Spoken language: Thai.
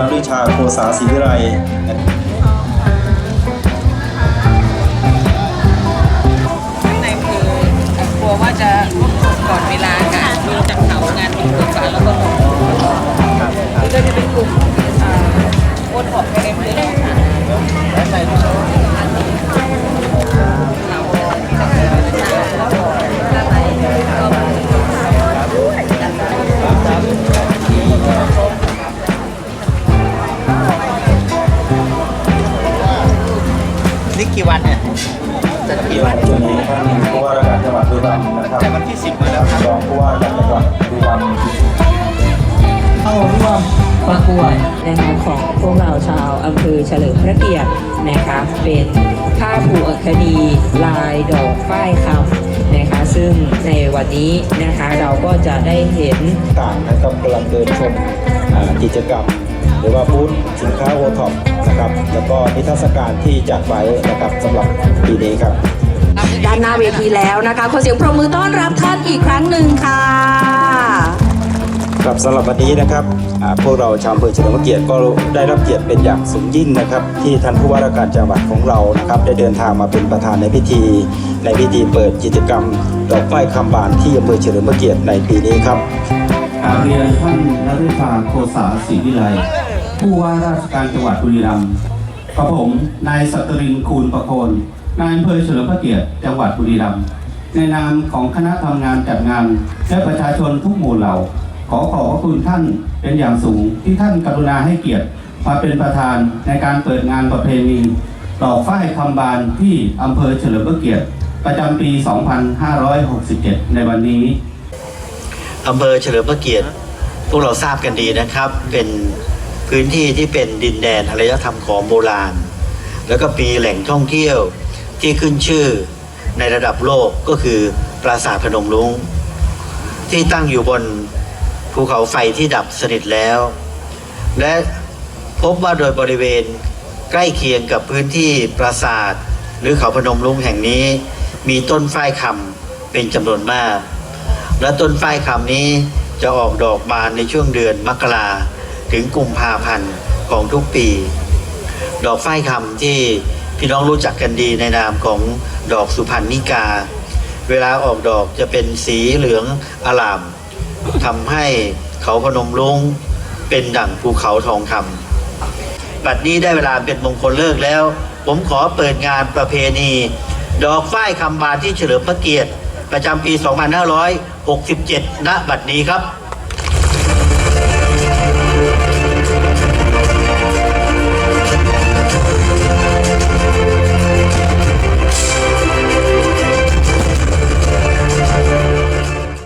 นฤชาโคสาศรีวิไลข้างในคือกลัวว่าจะก่อนเวลาค่ะดูจากเขางานมีเกิดฝาแล้วก็ กี่วันเนี่ยจะกี่วันส่วนนี้ท่านผู้ว่าราชการจังหวัดบุรีรัมย์นะครับแต่วันที่สิบมาแล้วครับรองผู้ว่าราชการจังหวัดบุรีรัมย์เข้าร่วมประกวดนะคะของพวกเราชาวอำเภอเฉลิมพระเกียรตินะคะเป็นผ้าผูกอัคนีลายดอกฝ้ายคำนะคะซึ่งในวันนี้นะคะเราก็จะได้เห็นต่างนะครับกำลังเดินชมอ่า กิจกรรม หรือว่าบูธสินค้าโอท็อปนะครับแล้วก็นิทรรศการที่จัดไว้นะครับสำหรับปีนี้ครับ ด้านหน้าเวทีแล้วนะคะขอเสียงปรบมือต้อนรับท่านอีกครั้งหนึ่งค่ะครับสำหรับวันนี้นะครับอ่าพวกเราชาวอำเภอเฉลิมพระเกียรติก็ได้รับเกียรติเป็นอย่างสูงยิ่งนะครับ ที่ท่านผู้ว่าราชการจังหวัดของเรานะครับ ได้เดินทางมาเป็นประธานในพิธี ในพิธีเปิดกิจกรรมดอกไม้คำบานที่อำเภอเฉลิมพระเกียรติในปีนี้ครับ กราบเรียนท่านนฤชาโคสาศรีวิไลผู้ว่าราชการจังหวัดบุรีรัมย์กระผมนายสัตรินคูณประโคนนายอำเภอเฉลิมพระเกียรติจังหวัดบุรีรัมย์ในนามของคณะทำงานจัดงานและประชาชนทุกหมู่เหล่า ขอขอบพระคุณท่านเป็นอย่างสูงที่ท่านกรุณาให้เกียรติมาเป็นประธานในการเปิดงานประเพณีดอกฝ้ายคำบานที่อำเภอเฉลิมพระเกียรติ ประจำปี 2567 ในวันนี้ อำเภอเฉลิมพระเกียรติ พวกเราทราบกันดีนะครับ เป็นพื้นที่ที่เป็นดินแดนอารยธรรมของโบราณ แล้วก็มีแหล่งท่องเที่ยวที่ขึ้นชื่อในระดับโลกก็คือปราสาทพนมรุง้งที่ตั้งอยู่บนภูเขาไฟที่ดับสนิทแล้ว และพบว่าโดยบริเวณใกล้เคียงกับพื้นที่ปราสาท หรือเขาพนมรุ้งแห่งนี้ มีต้นฝ้ายคำเป็นจำนวนมาก และต้นฝ้ายคำนี้จะออกดอกบานในช่วงเดือนมกราถึงกุมภาพันธ์ของทุกปี ดอกฝ้ายคำที่พี่น้องรู้จักกันดีในนามของดอกสุพรรณนิกา เวลาออกดอกจะเป็นสีเหลืองอลามทำให้เขาพนมรุ้งเป็นดั่งภูเขาทองคำบัดนี้ได้เวลาเป็นมงคลเลิกแล้ว ผมขอเปิดงานประเพณี ดอกฝ้ายคำบานที่เฉลิมพระเกียรติ ประจำปี 2567 ณ บัดนี้ครับ